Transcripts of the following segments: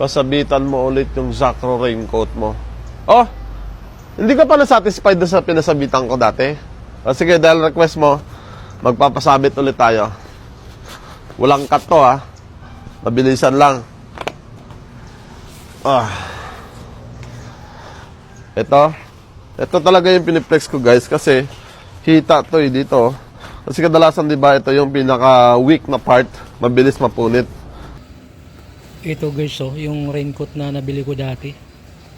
pasabitan mo ulit yung Zacro raincoat mo. Oh, hindi ka pa na-satisfied na sa pinasabitan ko dati? O sige, dahil request mo, magpapasabit ulit tayo. Walang cut to ha. Mabilisan lang. Ah. Ito. Ito talaga yung piniplex ko guys kasi hita to eh dito. Kasi kadalasan di ba ito yung pinaka weak na part, mabilis mapunit. Ito guys, oh, yung raincoat na nabili ko dati.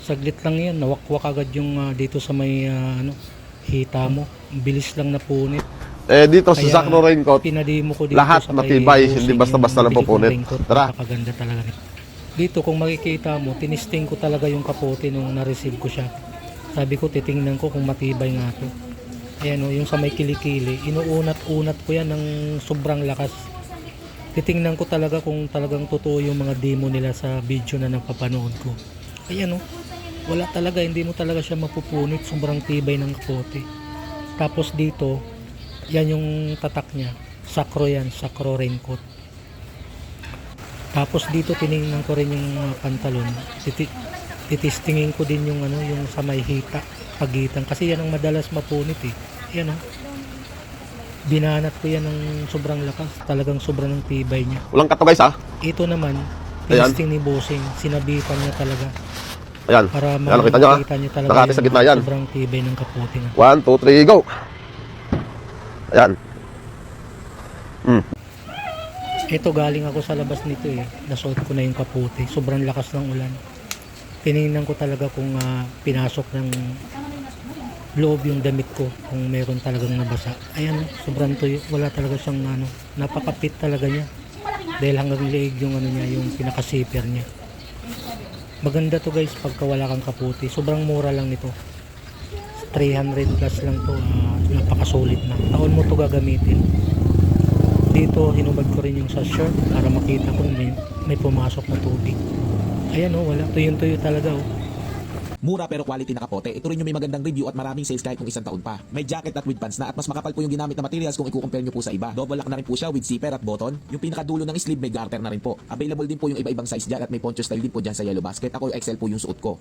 Saglit lang yan, nawakwak agad yung ah, dito sa may ah, ano, hita mo. Bilis lang napunit. Eh dito sa Kaya Zacro raincoat, pinademo ko dito lahat sa matibay, hindi basta-basta lang pupunit. Tara. Napakaganda talaga nito. Dito kung makikita mo, tinisting ko talaga yung kapote nung na-receive ko siya. Sabi ko, titingnan ko kung matibay nga to. Ayan o, yung sa may kilikili, inuunat-unat ko yan ng sobrang lakas. Titingnan ko talaga kung talagang totoo yung mga demo nila sa video na napapanood ko. Ayan o, wala talaga, hindi mo talaga siya mapupunit. Sobrang tibay ng kapote. Tapos dito, yan yung tatak niya. Sakro yan, sakro raincoat. Tapos dito tiningnan ko rin yung mga pantalon. Titi titistingin ko din yung ano, yung sa may hita, pagitan kasi yan ang madalas mapunit eh. Yan oh. Binanat ko yan ng sobrang lakas. Talagang sobrang ng tibay niya. walang cut to guys ha. Ito naman, Ayan. tinisting ni Bossing. Sinabitan niya talaga. Ayan. Para Ayan, nakita nyo, ah. makita niya talaga Nakati sa gitna yan. sobrang tibay ng kapote nga. 1, 2, 3, go! Ayan. Hmm. Ito galing ako sa labas nito eh. Nasuot ko na yung kapote. Sobrang lakas ng ulan. Tinignan ko talaga kung ah, pinasok ng loob yung damit ko kung meron talagang nabasa. Ayan, sobrang tuyo. Wala talaga siyang ano, napakapit talaga niya. Dahil hanggang leeg yung ano niya, yung pinaka-zipper niya. Maganda to guys pagka wala kang kaputi. Sobrang mura lang nito. 300 plus lang to. ah, napakasulit na. Taon mo to gagamitin. Dito, hinubad ko rin yung sa shirt para makita kung may, may pumasok na tubig. Ayan oh, wala. Tuyong-tuyo talaga oh. Mura pero quality na kapote. Ito rin yung may magandang review at maraming sales kahit kung isang taon pa. May jacket at with pants na at mas makapal po yung ginamit na materials kung i-compare nyo po sa iba. Double lock na rin po siya with zipper at button. Yung pinakadulo ng sleeve may garter na rin po. Available din po yung iba-ibang size dyan at may poncho style din po dyan sa yellow basket. Ako yung XL po yung suot ko.